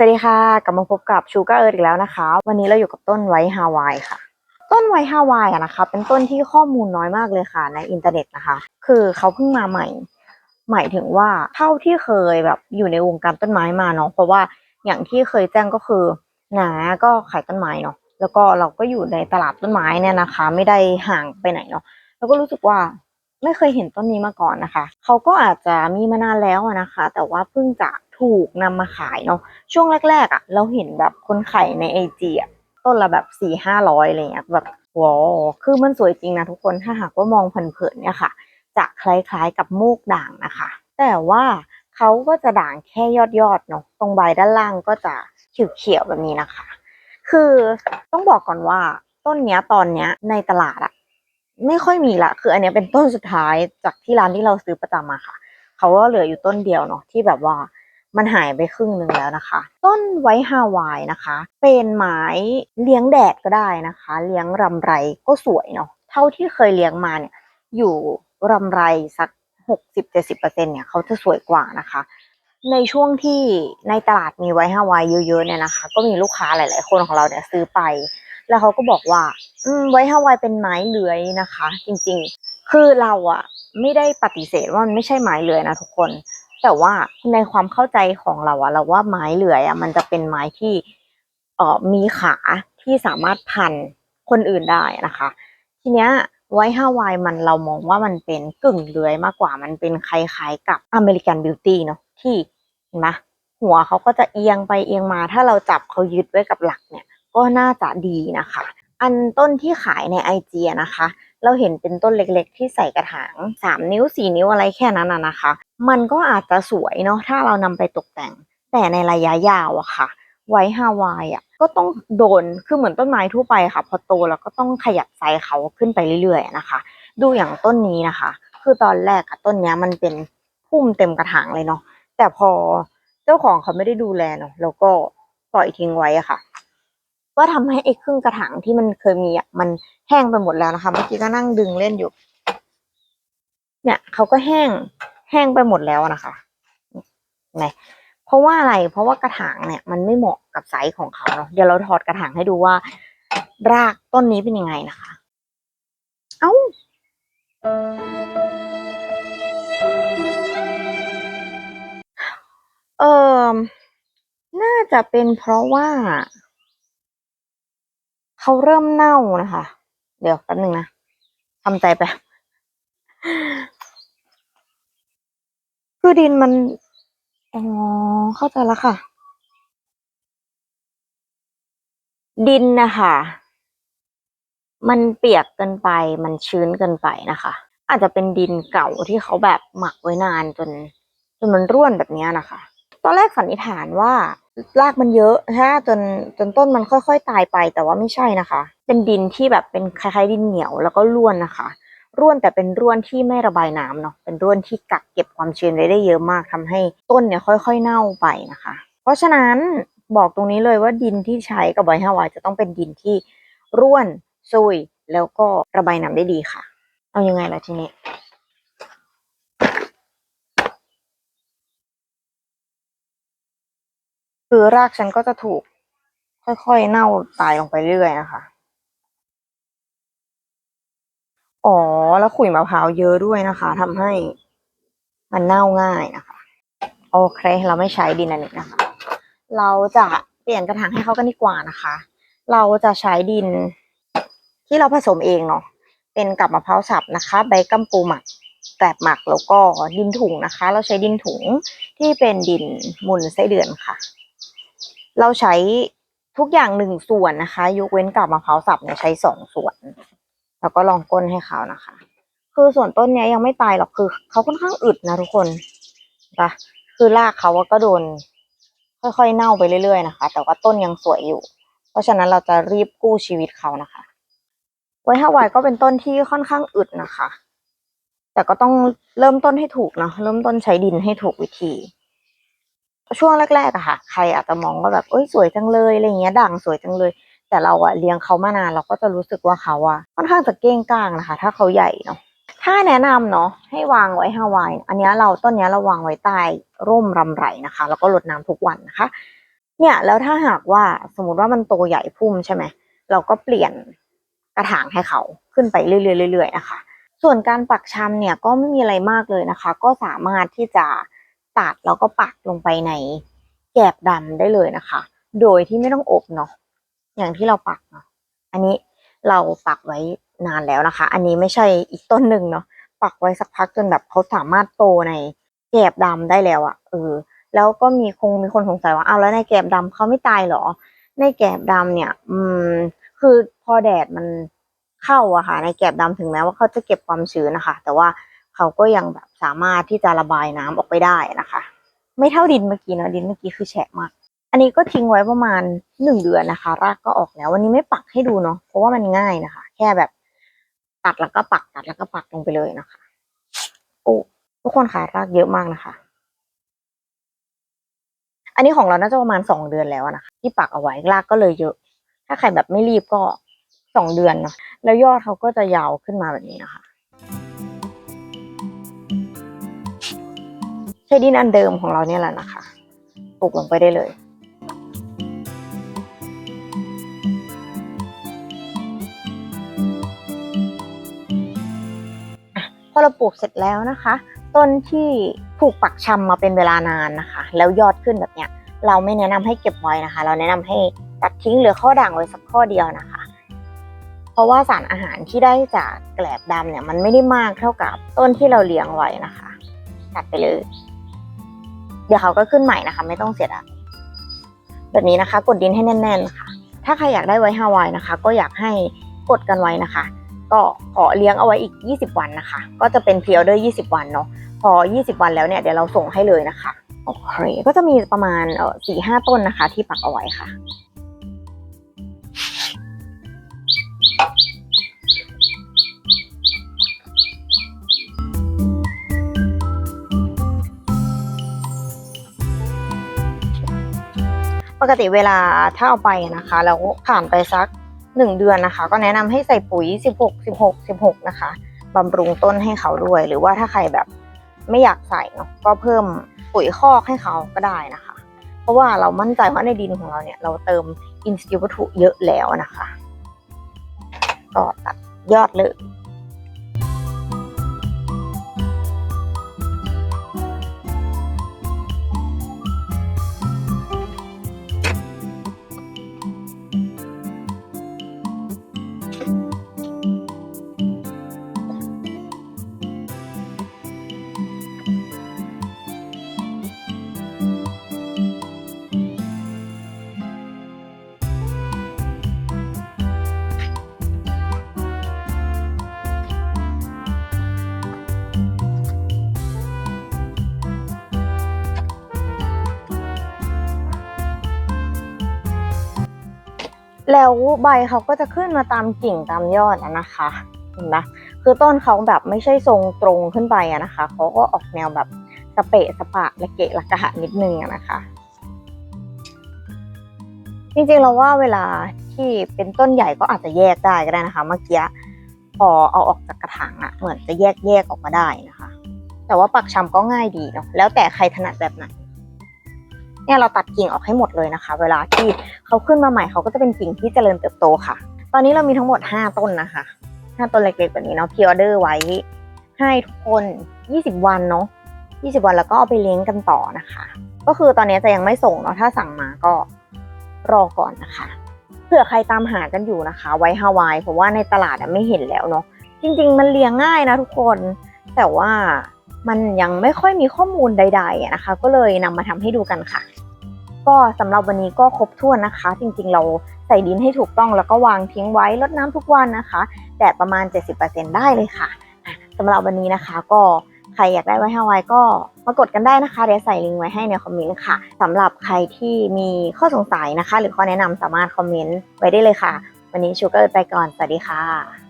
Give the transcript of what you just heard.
สวัสดีค่ะ กลับมาพบกับชูการ์เอิร์อีกแล้วนะคะ วันนี้เราอยู่กับต้นไว้ฮาวายค่ะ ต้นไว้ฮาวายอะนะคะ เป็นต้นที่ข้อมูลน้อยมากเลยค่ะ ในอินเทอร์เน็ตนะคะ คือเขาเพิ่งมาใหม่ หมายถึงว่าเท่าที่เคยแบบอยู่ในวงการต้นไม้มาเนาะเพราะว่าอย่างที่เคยแจ้งก็คือหนาก็ขายต้นไม้เนาะแล้วก็เราก็อยู่ในตลาดต้นไม้เนี่ยนะคะ ไม่ได้ห่างไปไหนเนาะแล้วก็รู้สึกว่าไม่เคยเห็นต้นนี้มาก่อนนะคะเขาก็อาจจะมีมานานแล้วนะคะ แต่ว่าเพิ่งจะ ถูกนำมาขายเนาะช่วงแรกๆอะ เราเห็นแบบคนขายในไอจีอะต้นละแบบสี่ห้าร้อยอะไรเงี้ยแบบว้าวคือมันสวยจริงนะทุกคนถ้าหากว่ามองเผินๆเนี่ยค่ะ จะคล้ายๆกับมูกด่างนะคะ แต่ว่าเขาก็จะด่างแค่ยอดๆเนาะตรงใบด้านล่างก็จะเขียวๆแบบนี้นะคะ คือต้องบอกก่อนว่าต้นเนี้ยตอนเนี้ยในตลาดอะไม่ค่อยมีละ คืออันเนี้ยเป็นต้นสุดท้ายจากที่ร้านที่เราซื้อประจำมาค่ะ เขาก็เหลืออยู่ต้นเดียวเนาะที่แบบว่า มันหายไปครึ่งหนึ่งแล้วนะคะ ต้นไว้ฮาวายนะคะ เป็นไม้เลี้ยงแดดก็ได้นะคะ เลี้ยงรำไรก็สวยเนาะเท่าที่เคยเลี้ยงมาเนี่ยอยู่รำไรสักหกสิบเจ็ดสิบเปอร์เซ็นเนี่ยเขาจะสวยกว่านะคะ ในช่วงที่ในตลาดมีไว้ฮาวายเยอะๆเนี่ยนะคะ ก็มีลูกค้าหลาย ๆ คนของเราเนี่ยซื้อไป แล้วเขาก็บอกว่าไว้ฮาวายเป็นไม้เลื้อยนะคะ จริงๆ คือเราอะไม่ได้ปฏิเสธว่ามันไม่ใช่ไม้เลื้อยนะทุกคน แต่ว่าในความเข้าใจของเราอะเราว่าไม้เลื้อยอะมันจะเป็นไม้ที่เอ่อมีขาที่สามารถพันคนอื่นได้นะคะ ทีเนี้ยไว้ฮาวายมันเรามองว่ามันเป็นกึ่งเลื้อยมากกว่ามันเป็นคล้ายๆกับอเมริกันบิวตี้เนาะที่เห็นไหมหัวเขาก็จะเอียงไปเอียงมา ถ้าเราจับเขายึดไว้กับหลักเนี่ย ก็น่าจะดีนะคะ อันต้นที่ขายในไอจีนะคะ เราเห็นเป็นต้นเล็กๆ ที่ใส่กระถางสามนิ้วสี่นิ้วอะไรแค่นั้นนะคะ มันก็อาจจะสวยเนาะถ้าเรานำไปตกแต่ง แต่ในระยะยาวอะค่ะ ไว้ฮาวายอะก็ต้องโดนคือเหมือนต้นไม้ทั่วไปค่ะ พอโตแล้วก็ต้องขยับไซส์เขาขึ้นไปเรื่อยๆนะคะ ดูอย่างต้นนี้นะคะ คือตอนแรกอะต้นนี้มันเป็นพุ่มเต็มกระถางเลยเนาะแต่พอเจ้าของเขาไม่ได้ดูแลเนาะแล้วก็ปล่อยทิ้งไว้อะค่ะ ก็ทำให้ไอ้ครึ่งกระถางที่มันเคยมีอะมันแห้งไปหมดแล้วนะคะ เมื่อกี้ก็นั่งดึงเล่นอยู่ เนี่ยเขาก็แห้งแห้งไปหมดแล้วนะคะเห็นไหมเพราะว่าอะไร เพราะว่ากระถางเนี่ย มันไม่เหมาะกับไซส์ของเขาเนาะเดี๋ยวเราถอดกระถางให้ดูว่า รากต้นนี้เป็นยังไงนะคะ เอ้าเออน่าจะเป็นเพราะว่า เขาเริ่มเน่านะคะ เดี๋ยวแป๊บหนึ่งนะทำใจไป คือดินมัน อ๋อ เข้าใจแล้วค่ะ ดินนะคะมันเปียกเกินไปมันชื้นเกินไปนะคะ อาจจะเป็นดินเก่าที่เขาแบบหมักไว้นานจนจนมันร่วนแบบนี้นะคะ ตอนแรกสันนิษฐานว่า รากมันเยอะฮะจนจนต้นมันค่อยๆตายไป แต่ว่าไม่ใช่นะคะ เป็นดินที่แบบเป็นคล้ายๆดินเหนียวแล้วก็ร่วนนะคะ ร่วนแต่เป็นร่วนที่ไม่ระบายน้ำเนาะเป็นร่วนที่กักเก็บความชื้นไว้ได้เยอะมากทำให้ต้นเนี่ยค่อยๆเน่าไปนะคะ เพราะฉะนั้นบอกตรงนี้เลยว่าดินที่ใช้กับไวท์ฮาวายจะต้องเป็นดินที่ร่วนซุยแล้วก็ระบายน้ำได้ดีค่ะ เอาอยังไงล่ะทีนี้ คือรากฉันก็จะถูกค่อยๆเน่าตายลงไปเรื่อยนะคะ อ๋อ แล้วขุยมะพร้าวเยอะด้วยนะคะทำให้มันเน่าง่ายนะคะ โอเค เราไม่ใช้ดินอันนี้นะคะ เราจะเปลี่ยนกระถางให้เขากันดีกว่านะคะ เราจะใช้ดินที่เราผสมเองเนาะ เป็นกับมะพร้าวสับนะคะ ใบกัมปูหมักแกลบหมักแล้วก็ดินถุงนะคะ เราใช้ดินถุงที่เป็นดินมูลไส้เดือนค่ะ เราใช้ทุกอย่างหนึ่งส่วนนะคะ ยกเว้นกับมะพร้าวสับเนี่ยใช้สองส่วน แล้วก็ลองก้นให้เขานะคะ คือส่วนต้นเนี้ยยังไม่ตายหรอกคือเขาค่อนข้างอึดนะทุกคนปะคือรากเขาก็โดน ค่อยๆเน่าไปเรื่อยๆนะคะ แต่ว่าต้นยังสวยอยู่ เพราะฉะนั้นเราจะรีบกู้ชีวิตเขานะคะ ไว้ฮาวายก็เป็นต้นที่ค่อนข้างอึดนะคะ แต่ก็ต้องเริ่มต้นให้ถูกเนาะเริ่มต้นใช้ดินให้ถูกวิธี ช่วงแรกๆอะค่ะ ใครอาจจะมองว่าแบบเอ้ยสวยจังเลยอะไรเงี้ยด่างสวยจังเลย แต่เราอะเลี้ยงเขามานานเราก็จะรู้สึกว่าเขาอะค่อนข้างจะเก้งก้างนะคะ ถ้าเขาใหญ่เนาะถ้าแนะนำเนาะให้วางไว้ฮาวายอันนี้เราต้นนี้เราวางไว้ใต้ร่มรำไรนะคะ แล้วก็รดน้ำทุกวันนะคะ เนี่ยแล้วถ้าหากว่าสมมติว่ามันโตใหญ่พุ่มใช่ไหมเราก็เปลี่ยนกระถางให้เขาขึ้นไปเรื่อยๆเรื่อยๆนะคะ ส่วนการปักชำเนี่ยก็ไม่มีอะไรมากเลยนะคะ ก็สามารถที่จะ ตัดแล้วก็ปักลงไปในแกบดำได้เลยนะคะ โดยที่ไม่ต้องอบเนาะอย่างที่เราปักเนาะอันนี้เราปักไว้นานแล้วนะคะ อันนี้ไม่ใช่อีกต้นหนึ่งเนาะปักไว้สักพักจนแบบเขาสามารถโตในแกบดำได้แล้วอะเออ แล้วก็มีคงมีคนสงสัยว่าเอาแล้วในแกบดำเขาไม่ตายเหรอ ในแกบดำเนี่ย อืม คือพอแดดมันเข้าอะค่ะ ในแกบดำถึงแม้ว่าเขาจะเก็บความชื้นนะคะ แต่ว่า เขาก็ยังแบบสามารถที่จะระบายน้ำออกไปได้นะคะ ไม่เท่าดินเมื่อกี้นะดินเมื่อกี้คือแฉะมาก อันนี้ก็ทิ้งไว้ประมาณหนึ่งเดือนนะคะ รากก็ออกแล้ว วันนี้ไม่ปักให้ดูเนาะเพราะว่ามันง่ายนะคะ แค่แบบตัดแล้วก็ปักตัดแล้วก็ปักลงไปเลยนะคะโอ้ทุกคนค่ะรากเยอะมากนะคะ อันนี้ของเราน่าจะประมาณสองเดือนแล้วนะคะ ที่ปักเอาไว้รากก็เลยเยอะ ถ้าใครแบบไม่รีบก็สองเดือนเนาะแล้วยอดเขาก็จะยาวขึ้นมาแบบนี้นะคะ ใช้ดินอันเดิมของเราเนี่ยแหละนะคะปลูกลงไปได้เลยพอเราปลูกเสร็จแล้วนะคะ ต้นที่ถูกปักชำมาเป็นเวลานานนะคะ แล้วยอดขึ้นแบบเนี้ย เราไม่แนะนำให้เก็บไว้นะคะ เราแนะนำให้ตัดทิ้งเหลือข้อด่างไว้สักข้อเดียวนะคะ เพราะว่าสารอาหารที่ได้จากแกลบดำเนี่ยมันไม่ได้มากเท่ากับต้นที่เราเลี้ยงไว้นะคะ ตัดไปเลย เดี๋ยวเขาก็ขึ้นใหม่นะคะ ไม่ต้องเสียดายแบบนี้นะคะ กดดินให้แน่นๆค่ะ ถ้าใครอยากได้ไว้ฮาวายนะคะ ก็อยากให้กดกันไว้นะคะ ก็ขอเลี้ยงเอาไว้อีก 20 วันนะคะ ก็จะเป็นพีออเดอร์20 วันเนาะพอ 20 วันแล้วเนี่ยเดี๋ยวเราส่งให้เลยนะคะโอเคก็จะมีประมาณเออสี่ห้าต้นนะคะ ที่ปักเอาไว้ค่ะ กติเวลาถ้าเอาไปนะคะแล้วผ่านไปสักหนึ่งเดือนนะคะ ก็แนะนำให้ใส่ปุ๋ย 16 16 16 นะคะบำรุงต้นให้เขาด้วย หรือว่าถ้าใครแบบไม่อยากใส่เนาะก็เพิ่มปุ๋ยคอกให้เขาก็ได้นะคะ เพราะว่าเรามั่นใจว่าในดินของเราเนี่ยเราเติมอินทรีย์วัตถุเยอะแล้วนะคะ ก็ตัดยอดเลย แล้วใบเขาก็จะขึ้นมาตามกิ่งตามยอดนะคะเห็นไหมคือต้นเขาแบบไม่ใช่ทรงตรงขึ้นไปอะนะคะเขาก็ออกแนวแบบสเปะสปะละเกะละกะนิดนึงอะนะคะ จริงๆเราว่าเวลาที่เป็นต้นใหญ่ก็อาจจะแยกได้ก็ได้นะคะ เมื่อกี้พอเอาออกจากกระถางอะเหมือนจะแยกแยกออกมาได้นะคะ แต่ว่าปักชำก็ง่ายดีเนาะแล้วแต่ใครถนัดแบบไหน เนี่ยเราตัดกิ่งออกให้หมดเลยนะคะ เวลาที่เขาขึ้นมาใหม่เขาก็จะเป็นกิ่งที่เจริญเติบโตค่ะ ตอนนี้เรามีทั้งหมด 5 ต้นนะคะ 5 ต้นเล็กๆแบบนี้เนาะพิออเดอร์ไว้ให้ทุกคน 20 วันเนาะ20 วันแล้วก็เอาไปเลี้ยงกันต่อนะคะ ก็คือตอนนี้จะยังไม่ส่งเนาะถ้าสั่งมาก็รอก่อนนะคะเผื่อใครตามหากันอยู่นะคะ ไว้ฮาวายเพราะว่าในตลาดไม่เห็นแล้วเนาะจริง ๆ มันเลี้ยงง่ายนะทุกคน แต่ว่ามันยังไม่ค่อยมีข้อมูลใดๆนะคะ ก็เลยนำมาทำให้ดูกันค่ะ ก็สำหรับวันนี้ก็ครบถ้วนนะคะ จริงๆเราใส่ดินให้ถูกต้องแล้วก็วางทิ้งไว้รดน้ำทุกวันนะคะแดดประมาณ 70%ได้เลยค่ะอะสำหรับวันนี้นะคะก็ใครอยากได้ไว้ฮาวายก็มากดกันได้นะคะเดี๋ยวใส่ลิงก์ไว้ให้ในคอมเมนต์ค่ะสำหรับใครที่มีข้อสงสัยนะคะ หรือข้อแนะนำสามารถคอมเมนต์ไว้ได้เลยค่ะ วันนี้ชูเกอร์ไปก่อนสวัสดีค่ะ